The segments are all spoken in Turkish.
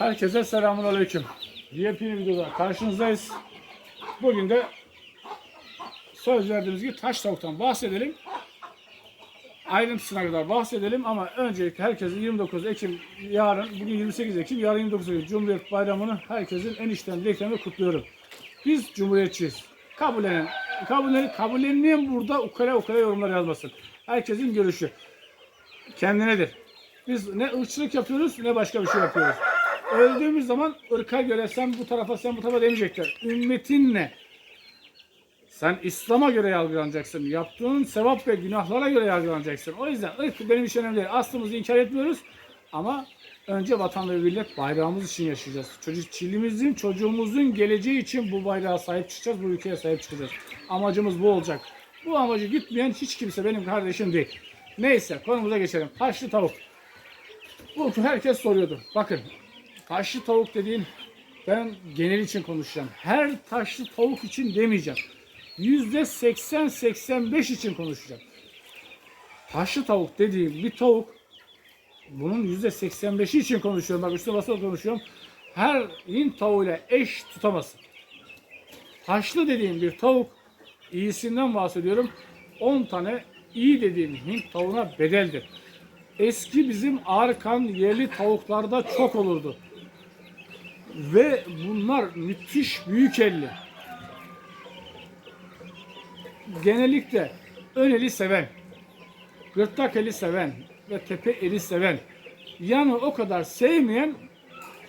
Herkese selamun aleyküm. Yepyeni videoda karşınızdayız. Bugün de söz verdiğimiz gibi taş tavuktan bahsedelim. Ayrıntısına kadar bahsedelim ama öncelikle herkese 29 Ekim yarın, bugün 28 Ekim, yarın 29 Ekim Cumhuriyet Bayramı'nı herkesin en içten dileklerini kutluyorum. Biz Cumhuriyetçiyiz. Kabullenen, kabullenen, kabullenmeyen burada ukala ukala yorumlar yazmasın. Herkesin görüşü kendinedir. Biz ne ırkçılık yapıyoruz ne başka bir şey yapıyoruz. Öldüğümüz zaman ırka göre sen bu tarafa sen bu tarafa demeyecekler. Ümmetin ne? Sen İslam'a göre yargılanacaksın. Yaptığın sevap ve günahlara göre yargılanacaksın. O yüzden ırk benim için önemli değil. Aslımızı inkar etmiyoruz. Ama önce vatan ve millet bayrağımız için yaşayacağız. Çocuk çilimizin, çocuğumuzun geleceği için bu bayrağa sahip çıkacağız. Bu ülkeye sahip çıkacağız. Amacımız bu olacak. Bu amacı gütmeyen hiç kimse benim kardeşim değil. Neyse konumuza geçelim. Haşlı tavuk. Bu herkes soruyordu. Bakın taşlı tavuk dediğin ben genel için konuşacağım. Her taşlı tavuk için demeyeceğim. Yüzde 80-85 için konuşacağım. Taşlı tavuk dediğim bir tavuk bunun yüzde 85'i için konuşuyorum. Bak üstüne basılı konuşuyorum. Her Hint tavuğuyla eş tutamazsın. Taşlı dediğim bir tavuk iyisinden bahsediyorum. 10 tane iyi dediğim Hint tavuğuna bedeldir. Eski bizim Arkan yerli tavuklarda çok olurdu. Ve bunlar müthiş büyük elli. Genellikle ön eli seven, gırtlak eli seven ve tepe eli seven, yanı o kadar sevmeyen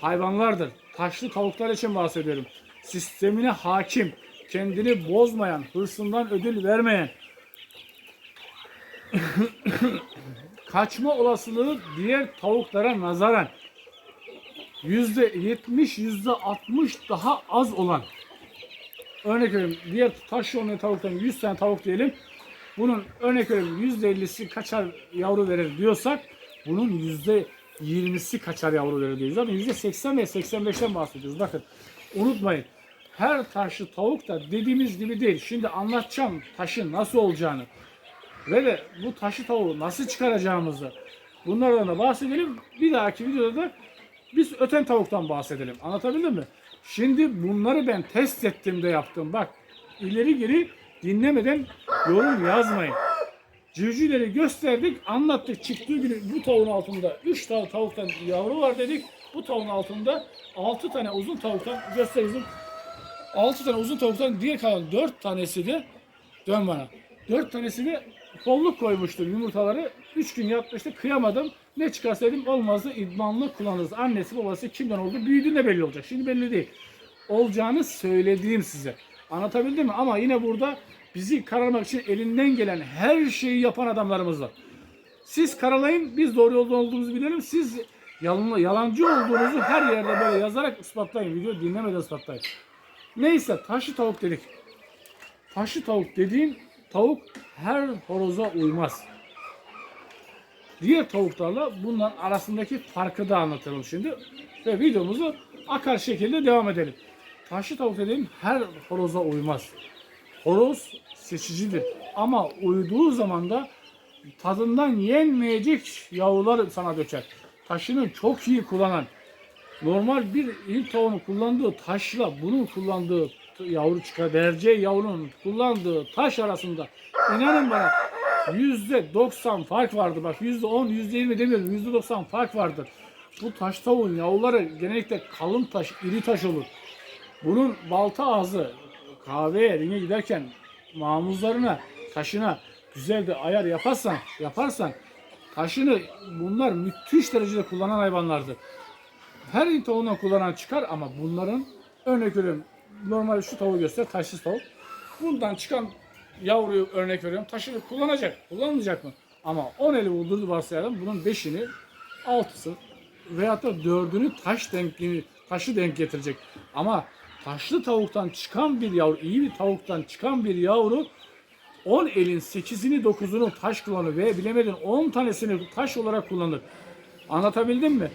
hayvanlardır. Taşlı tavuklar için bahsediyorum. Sistemine hakim, kendini bozmayan, hırsından ödül vermeyen, kaçma olasılığı diğer tavuklara nazaran yüzde yetmiş, yüzde altmış daha az olan örnek veriyorum diğer taş yolunu tavuktan 100 tane tavuk diyelim bunun örnek veriyorum yüzde ellisi kaçar yavru verir diyorsak bunun yüzde yirmisi kaçar yavru verir diyoruz. Zaten yüzde 80 ve 85'ten bahsediyoruz. Bakın unutmayın her taşlı tavuk da dediğimiz gibi değil. Şimdi anlatacağım taşın nasıl olacağını ve de bu taşı tavuğu nasıl çıkaracağımızı bunlardan da bahsedelim. Bir dahaki videoda da biz öten tavuktan bahsedelim. Anlatabildim mi? Şimdi bunları ben test ettim de yaptım. Bak ileri geri dinlemeden yorum yazmayın. Civcivleri gösterdik, anlattık. Çıktığı günü bu tavuğun altında 3 tane tavuktan yavru var dedik. Bu tavuğun altında 6 tane uzun tavuktan gösterdim. 6 tane uzun tavuktan diğer kalan 4 tanesi de dön bana. 4 tanesi de kolluk koymuştum yumurtaları. 3 gün yatmıştı kıyamadım. Ne çıkarsa dedim olmazdı idmanlı kullanırız. Annesi babası kimden oldu büyüdüğünde belli olacak. Şimdi belli değil. Olacağını söylediğim size. Anlatabildim mi? Ama yine burada bizi kararmak için elinden gelen her şeyi yapan adamlarımız var. Siz karalayın, biz doğru yolda olduğumuzu bilelim. Siz yalan, yalancı olduğunuzu her yerde böyle yazarak ispatlayın. Video dinlemeden ispatlayın. Neyse taşlı tavuk dedik. Taşlı tavuk dediğin tavuk her horoza uymaz. Diğer tavuklarla bunların arasındaki farkı da anlatalım şimdi. Ve videomuzu akar şekilde devam edelim. Taşlı tavuk dediğim her horoza uymaz. Horoz seçicidir. Ama uyduğu zaman da tadından yenmeyecek yavrular sana döker. Taşını çok iyi kullanan, normal bir ilk tavuğunu kullandığı taşla bunun kullandığı yavru çıkar, vereceği yavrunun kullandığı taş arasında inanın bana yüzde 90 fark vardır. Bak yüzde 10, yüzde 20 demiyorum. Yüzde 90 fark vardır. Bu taş tavuğun yavruları genellikle kalın taş, iri taş olur. Bunun balta ağzı kahveye, ringe giderken mamuzlarına, taşına güzel bir ayar yaparsan, yaparsan taşını bunlar müthiş derecede kullanan hayvanlardır. Her in tavuğundan kullanan çıkar ama bunların örnek veriyorum. Normal şu tavuğu göster, taşsız tavuk. Bundan çıkan yavruyu örnek veriyorum. Taşını kullanacak. Kullanmayacak mı? Ama 10 eli vurdurdu varsayalım. Bunun 5'ini, 6'sı veyahut da 4'ünü taş denkliğini, taşı denk getirecek. Ama taşlı tavuktan çıkan bir yavru, iyi bir tavuktan çıkan bir yavru 10 elin 8'ini 9'unu taş kullanır ve bilemedin 10 tanesini taş olarak kullanır. Anlatabildim mi?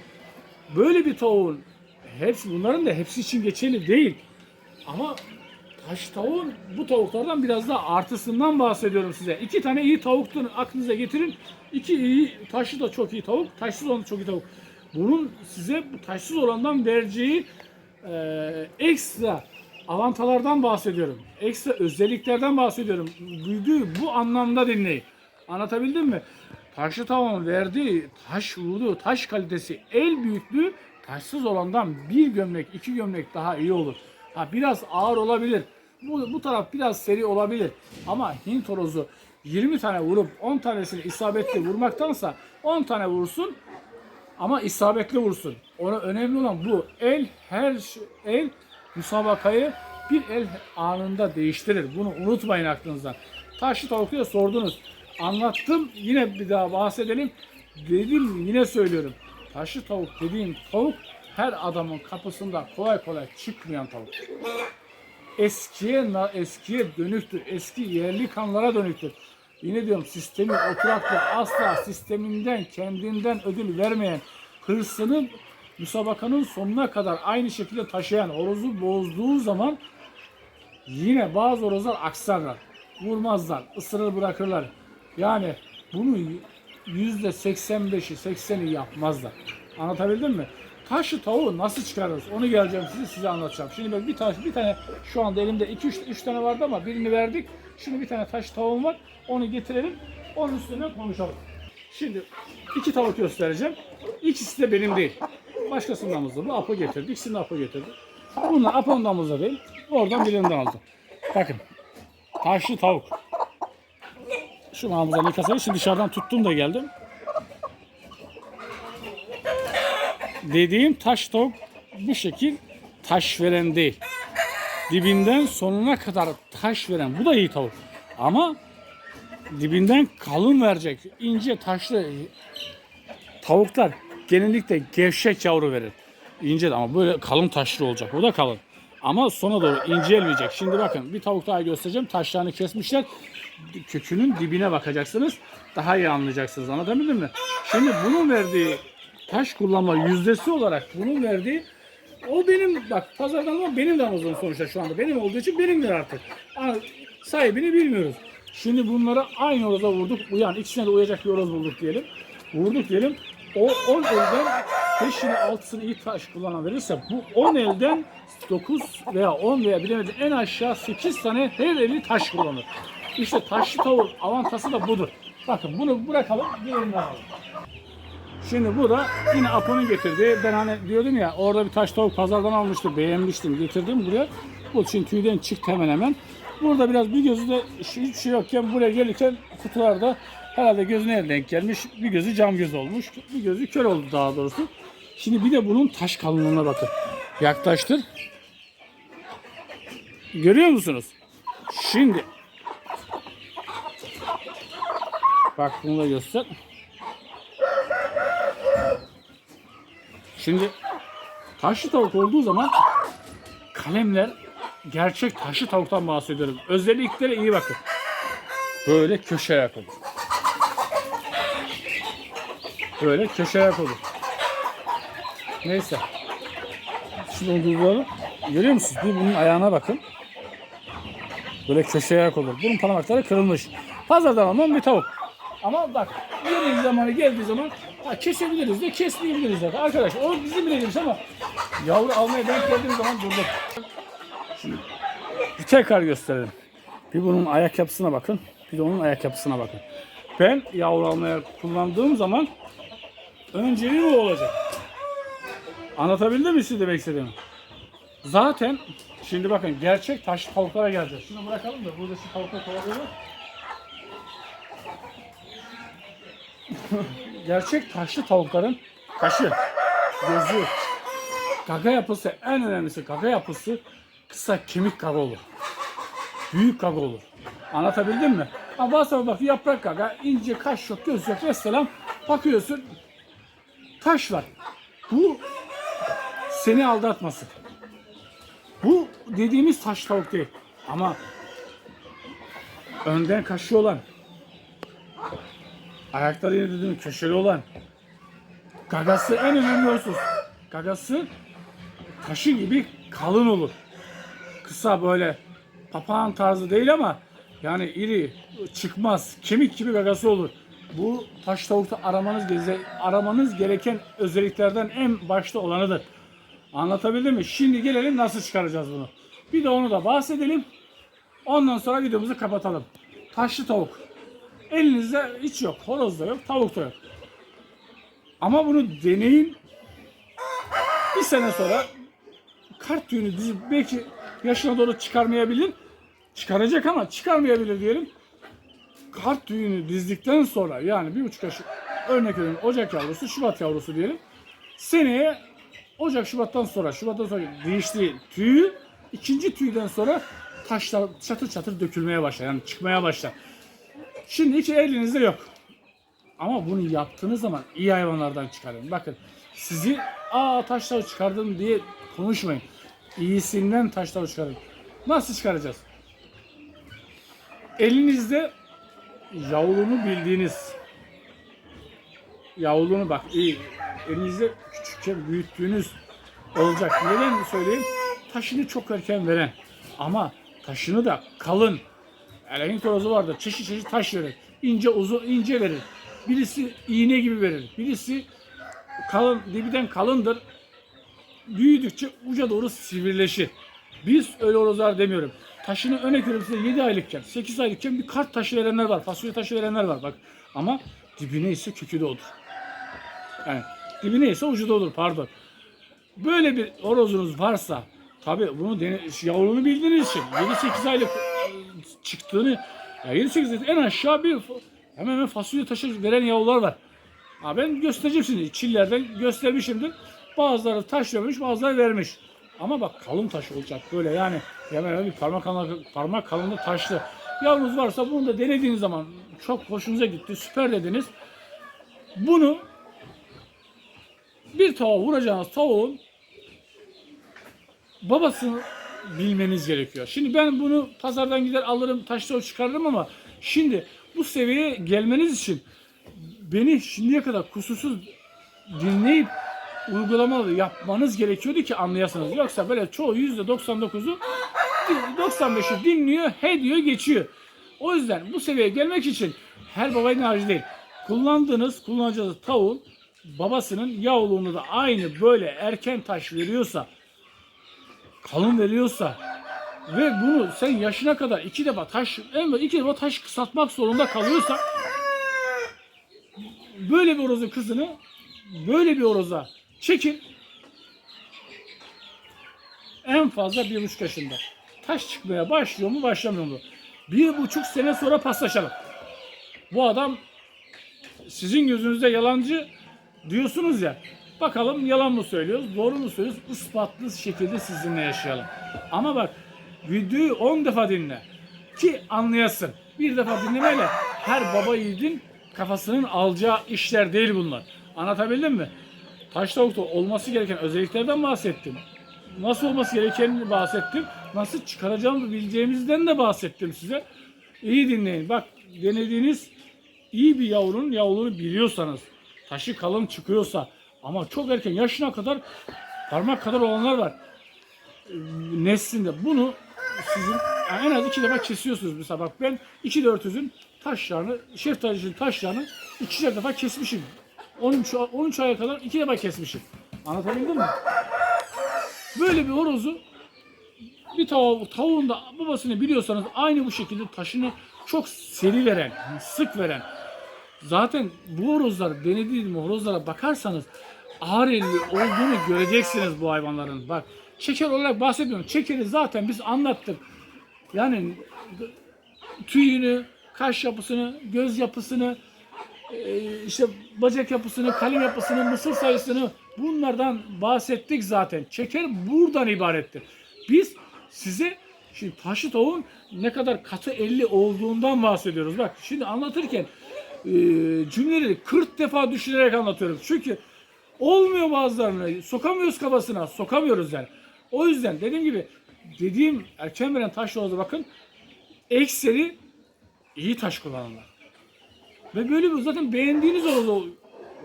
Böyle bir tavuğun hepsi bunların da hepsi için geçerli değil. Ama taş tavuğun bu tavuklardan biraz daha artısından bahsediyorum size. İki tane iyi tavuktan aklınıza getirin. İki iyi, taşlı da çok iyi tavuk, taşsız olan da çok iyi tavuk. Bunun size bu taşsız olandan vereceği e, ekstra avantalardan bahsediyorum. Ekstra özelliklerden bahsediyorum. Duyduğu bu anlamda dinleyin. Anlatabildim mi? Taşlı tavuğun verdiği taş vurduğu taş kalitesi el büyüklüğü taşsız olandan bir gömlek iki gömlek daha iyi olur. Ha biraz ağır olabilir. Bu, bu taraf biraz seri olabilir. Ama Hint horozu 20 tane vurup 10 tanesini isabetli vurmaktansa 10 tane vursun ama isabetli vursun. Ona önemli olan bu. El her el müsabakayı bir el anında değiştirir. Bunu unutmayın aklınızdan. Taşlı tavukluya sordunuz. Anlattım. Yine bir daha bahsedelim. Dedim yine söylüyorum. Taşlı tavuk dediğim tavuk her adamın kapısında kolay kolay çıkmayan tavuk. Eskiye eskiye dönüktür. Eski yerli kanlara dönüktür. Yine diyorum sistemi oturaklı asla sisteminden kendinden ödül vermeyen hırsını müsabakanın sonuna kadar aynı şekilde taşıyan horozu bozduğu zaman yine bazı horozlar aksarlar. Vurmazlar, ısırır bırakırlar. Yani bunu yüzde 85'i 80'i yapmazlar. Anlatabildim mi? Taşı tavuğu nasıl çıkarırız? Onu geleceğim size size anlatacağım. Şimdi ben bir taş bir tane şu anda elimde 2 3 3 tane vardı ama birini verdik. Şimdi bir tane taş tavuğum var. Onu getirelim. Onun üstüne konuşalım. Şimdi iki tavuk göstereceğim. İkisi de benim değil. Başkasının damızda. Bu Apo getirdi. İkisini de Apo getirdi. Bunlar Apo'nun damızda değil. Oradan birinden aldım. Bakın. Taşlı tavuk. Şu namızdan yıkasaydı. Şimdi dışarıdan tuttum da geldim. Dediğim taş tavuk bu şekil taş veren değil. Dibinden sonuna kadar taş veren. Bu da iyi tavuk. Ama dibinden kalın verecek. ince taşlı tavuklar genellikle gevşek yavru verir. İnce ama böyle kalın taşlı olacak. O da kalın. Ama sona doğru incelmeyecek. Şimdi bakın bir tavuk daha göstereceğim. Taşlarını kesmişler. Kökünün dibine bakacaksınız. Daha iyi anlayacaksınız. Anlatabildim mi? Şimdi bunun verdiği taş kullanma yüzdesi olarak bunun verdiği o benim bak pazardan ama benim damızım sonuçta şu anda. Benim olduğu için benimdir artık. Ama sahibini bilmiyoruz. Şimdi bunlara aynı horoza vurduk. Uyan ikisine de uyacak bir horoz bulduk diyelim. Vurduk diyelim. O 10 elden 5'ini 6'sını iyi taş kullanan verirse bu 10 elden 9 veya 10 veya bilemedim en aşağı 8 tane her eli taş kullanır. İşte taşlı tavuk avantajı da budur. Bakın bunu bırakalım diğerini alalım. Şimdi bu da yine Apo'nun getirdiği. Ben hani diyordum ya orada bir taş tavuk pazardan almıştım. Beğenmiştim. Getirdim buraya. Bu için tüyden çıktı hemen hemen. Burada biraz bir gözü de hiçbir şey yokken buraya gelirken kutularda herhalde gözüne denk gelmiş. Bir gözü cam göz olmuş. Bir gözü kör oldu daha doğrusu. Şimdi bir de bunun taş kalınlığına bakın. Yaklaştır. Görüyor musunuz? Şimdi Bak bunu da göster. Şimdi taşlı tavuk olduğu zaman kalemler gerçek taşlı tavuktan bahsediyorum. Özelliklere iyi bakın. Böyle köşe ayak olur. Böyle köşe ayak olur. Neyse. Onu durduralım. Görüyor musunuz? Bir bunun ayağına bakın. Böyle köşe ayak olur. Bunun parmakları kırılmış. Pazardan alınan bir tavuk. Ama bak yeri zamanı geldiği zaman ha, kesebiliriz de kesmeyebiliriz de. Arkadaş o bizim bileceğimiz ama yavru almaya denk geldiğim zaman durduk. Şimdi bir tekrar gösterelim. Bir bunun ayak yapısına bakın. Bir de onun ayak yapısına bakın. Ben yavru almaya kullandığım zaman önceliği bu olacak. Anlatabildim mi size demek istediğimi? Zaten şimdi bakın gerçek taş tavuklara geleceğiz. Şunu bırakalım da burada şu tavuklar kovalıyorlar. Gerçek taşlı tavukların kaşı, gözü, gaga yapısı en önemlisi gaga yapısı kısa kemik gaga olur. Büyük gaga olur. Anlatabildim mi? Ama bazı bak yaprak gaga, ince kaş yok, göz yok, vesselam. Bakıyorsun taş var. Bu seni aldatmasın. Bu dediğimiz taş tavuk değil. Ama önden kaşı olan, ayakları dediğim köşeli olan, gagası en önemli husus. Gagası taşı gibi kalın olur. Kısa böyle papağan tarzı değil ama yani iri, çıkmaz, kemik gibi gagası olur. Bu taş tavukta aramanız aramanız gereken özelliklerden en başta olanıdır. Anlatabildim mi? Şimdi gelelim nasıl çıkaracağız bunu. Bir de onu da bahsedelim. Ondan sonra videomuzu kapatalım. Taşlı tavuk. Elinizde hiç yok. Horoz da yok, tavuk da yok. Ama bunu deneyin. Bir sene sonra kart tüyünü dizip belki yaşına doğru çıkarmayabilir. Çıkaracak ama çıkarmayabilir diyelim. Kart tüyünü dizdikten sonra yani bir buçuk yaş örnek veriyorum Ocak yavrusu, Şubat yavrusu diyelim. Seneye Ocak, Şubat'tan sonra, Şubat'tan sonra değiştiği tüyü ikinci tüyden sonra taşlar çatır çatır dökülmeye başlar. Yani çıkmaya başlar. Şimdi hiç elinizde yok. Ama bunu yaptığınız zaman iyi hayvanlardan çıkarın. Bakın sizi aa taşlar çıkardım diye konuşmayın. İyisinden taşlar çıkarın. Nasıl çıkaracağız? Elinizde yavrunu bildiğiniz yavrunu bak iyi elinizde küçükken büyüttüğünüz olacak. Neden söyleyeyim? Taşını çok erken veren ama taşını da kalın. Eleğin torozu vardır. Çeşit çeşit taş verir. İnce uzun ince verir. Birisi iğne gibi verir. Birisi kalın dibiden kalındır. Büyüdükçe uca doğru sivrileşir. Biz öyle horozlar demiyorum. Taşını örnek veriyorum size 7 aylıkken, 8 aylıkken bir kart taşı verenler var. Fasulye taşı verenler var bak. Ama dibine ise kökü de olur. Yani dibine ise ucu da olur pardon. Böyle bir horozunuz varsa tabi bunu dene, yavrunu bildiğiniz için 7-8 aylık çıktığını ya 7-8 aylık en aşağı bir hemen hemen fasulye taşı veren yavrular var. Ha ben göstereceğim şimdi. Çillerden göstermişimdir. Bazıları taş vermiş, bazıları vermiş. Ama bak kalın taş olacak böyle yani hemen hemen bir parmak parmak kalınlığı taşlı. Yavrunuz varsa bunu da denediğiniz zaman çok hoşunuza gitti, süper dediniz. Bunu bir tavuğa vuracağınız tavuğun babasını bilmeniz gerekiyor. Şimdi ben bunu pazardan gider alırım, taşla çıkarırım ama şimdi bu seviyeye gelmeniz için beni şimdiye kadar kusursuz dinleyip uygulamalı yapmanız gerekiyordu ki anlayasınız. Yoksa böyle çoğu %99'u 95'i dinliyor, he diyor, geçiyor. O yüzden bu seviyeye gelmek için her babayın harcı değil. Kullandığınız, kullanacağınız tavuğun babasının yavruluğunu da aynı böyle erken taş veriyorsa, kalın veriyorsa ve bunu sen yaşına kadar iki defa taş, en iki defa taş kısaltmak zorunda kalıyorsa böyle bir horozun kızını böyle bir horoza çekin en fazla bir buçuk yaşında. Taş çıkmaya başlıyor mu başlamıyor mu? Bir buçuk sene sonra paslaşalım. Bu adam sizin gözünüzde yalancı diyorsunuz ya. Bakalım yalan mı söylüyoruz, doğru mu söylüyoruz? Ispatlı şekilde sizinle yaşayalım. Ama bak videoyu 10 defa dinle ki anlayasın. Bir defa dinlemeyle her baba yiğidin kafasının alacağı işler değil bunlar. Anlatabildim mi? Taş tavukta olması gereken özelliklerden bahsettim. Nasıl olması gerekenini bahsettim. Nasıl çıkaracağımızı bileceğimizden de bahsettim size. İyi dinleyin. Bak denediğiniz iyi bir yavrunun yavruluğunu biliyorsanız, taşı kalın çıkıyorsa ama çok erken yaşına kadar parmak kadar olanlar var. Ee, Neslinde bunu sizin yani en az iki defa kesiyorsunuz. Mesela bak ben 2-400'ün taşlarını, şeftalicinin taşlarını ikişer defa kesmişim. 13, 13 aya kadar iki defa kesmişim. Anlatabildim mi? Böyle bir horozu bir tavuğu, tavuğun da babasını biliyorsanız aynı bu şekilde taşını çok seri veren, sık veren. Zaten bu horozlar denediğim horozlara bakarsanız ağır elli olduğunu göreceksiniz bu hayvanların. Bak şeker olarak bahsetmiyorum. Şekeri zaten biz anlattık. Yani tüyünü, kaş yapısını, göz yapısını, e, işte bacak yapısını, kalem yapısını, mısır sayısını bunlardan bahsettik zaten. Şeker buradan ibarettir. Biz size şimdi taşı tavuğun ne kadar katı 50 olduğundan bahsediyoruz. Bak şimdi anlatırken e, cümleleri 40 defa düşünerek anlatıyorum. Çünkü olmuyor bazılarını. Sokamıyoruz kafasına. Sokamıyoruz yani. O yüzden dediğim gibi dediğim erken veren taş oldu bakın ekseri iyi taş kullananlar. Ve böyle bir zaten beğendiğiniz oldu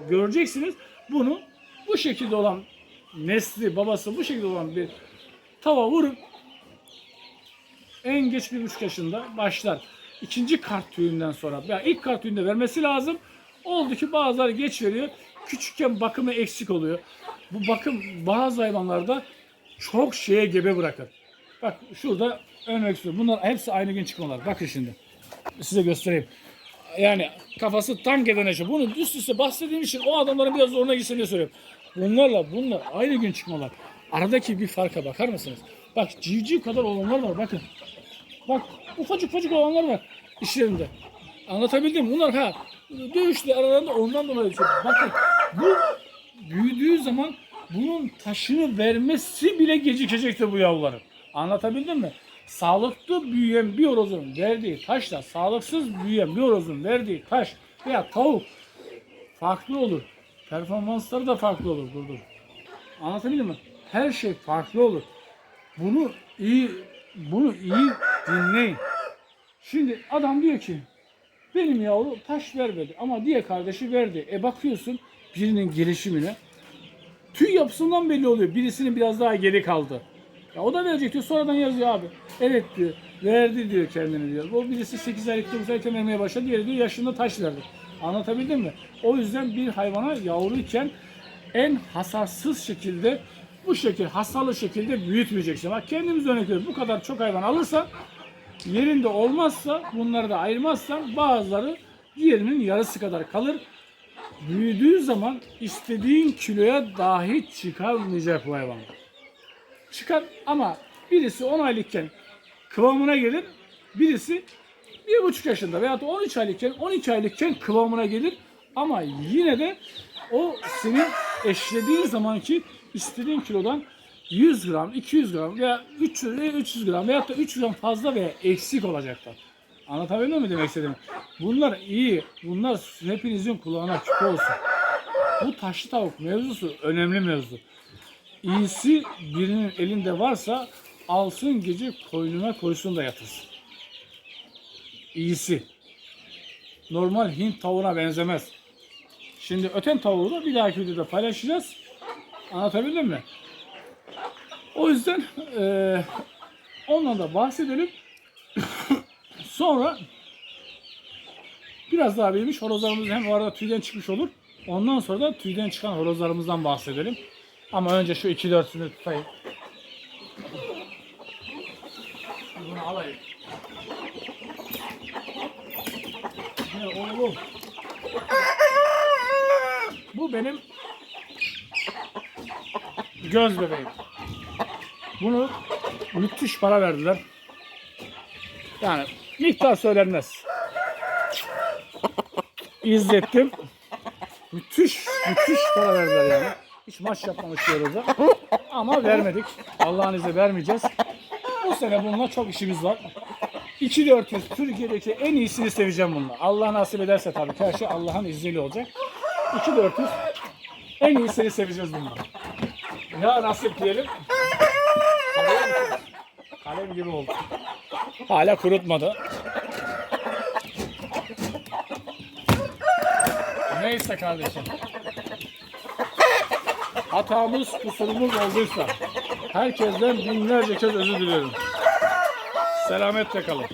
göreceksiniz. Bunu bu şekilde olan nesli, babası bu şekilde olan bir tava vurup en geç bir buçuk yaşında başlar. İkinci kart tüyünden sonra, ya ilk kart tüyünde vermesi lazım. Oldu ki bazıları geç veriyor. Küçükken bakımı eksik oluyor. Bu bakım bazı hayvanlarda çok şeye gebe bırakır. Bak şurada örnek istiyorum. Bunlar hepsi aynı gün çıkmalar. Bakın şimdi. Size göstereyim. Yani kafası tank eden eşi. Bunu üst üste bahsettiğim için o adamların biraz zoruna gitsin diye söylüyorum. Bunlarla bunlar aynı gün çıkmalar. Aradaki bir farka bakar mısınız? Bak civciv kadar olanlar var bakın. Bak ufacık ufacık olanlar var işlerinde. Anlatabildim? Bunlar ha dövüşlü aralarında ondan dolayı çok. Bakın bu büyüdüğü zaman bunun taşını vermesi bile gecikecektir bu yavruların. Anlatabildim mi? Sağlıklı büyüyen bir horozun verdiği taşla sağlıksız büyüyen bir horozun verdiği taş veya tavuk farklı olur. Performansları da farklı olur. Dur. Anlatabildim mi? Her şey farklı olur. Bunu iyi bunu iyi dinleyin. Şimdi adam diyor ki benim yavru taş vermedi ama diye kardeşi verdi. E bakıyorsun birinin gelişimine tüy yapısından belli oluyor. Birisinin biraz daha geri kaldı. Ya o da verecek diyor. Sonradan yazıyor abi. Evet diyor. Verdi diyor kendini diyor. O birisi 8 aylık 9 aylık vermeye başladı. Diğeri diyor yaşında taş verdi. Anlatabildim mi? O yüzden bir hayvana yavruyken en hasarsız şekilde bu şekilde hastalı şekilde büyütmeyeceksin. Bak kendimiz örnek veriyoruz. Bu kadar çok hayvan alırsan yerinde olmazsa bunları da ayırmazsan bazıları diğerinin yarısı kadar kalır. Büyüdüğü zaman istediğin kiloya dahi çıkarmayacak bu hayvan. Çıkar ama birisi 10 aylıkken kıvamına gelir. Birisi 1,5 yaşında veya da 13 aylıkken 12 aylıkken kıvamına gelir. Ama yine de o senin eşlediğin zamanki istediğin kilodan 100 gram, 200 gram veya 300, veya 300 gram veya da 300 gram fazla veya eksik olacaklar. Anlatabildim mi demek istediğimi? Bunlar iyi. Bunlar hepinizin kulağına küpe olsun. Bu taşlı tavuk mevzusu önemli mevzu. İyisi birinin elinde varsa alsın gece koynuna koysun da yatırsın. İyisi. Normal Hint tavuğuna benzemez. Şimdi öten tavuğu da bir dahaki videoda paylaşacağız. Anlatabildim mi? O yüzden eee ondan da bahsedelim. Sonra biraz daha büyümüş horozlarımız hem o arada tüyden çıkmış olur. Ondan sonra da tüyden çıkan horozlarımızdan bahsedelim. Ama önce şu iki dörtünü tutayım. Bunu alayım. Gel oğlum. Bu benim göz bebeğim. Bunu müthiş para verdiler. Yani miktar söylenmez. İzlettim. Müthiş, müthiş para verdiler yani. Hiç maç yapmamış diyoruz. Ama vermedik. Allah'ın izniyle vermeyeceğiz. Bu sene bununla çok işimiz var. 2400 Türkiye'deki en iyisini seveceğim bununla. Allah nasip ederse tabii her şey Allah'ın izniyle olacak. 2400 en iyisini seveceğiz bununla. Ya nasip diyelim. Kalem gibi oldu. Hala kurutmadı. Neyse kardeşim. Hatamız, kusurumuz olduysa herkesten binlerce kez özür diliyorum. Selametle kalın.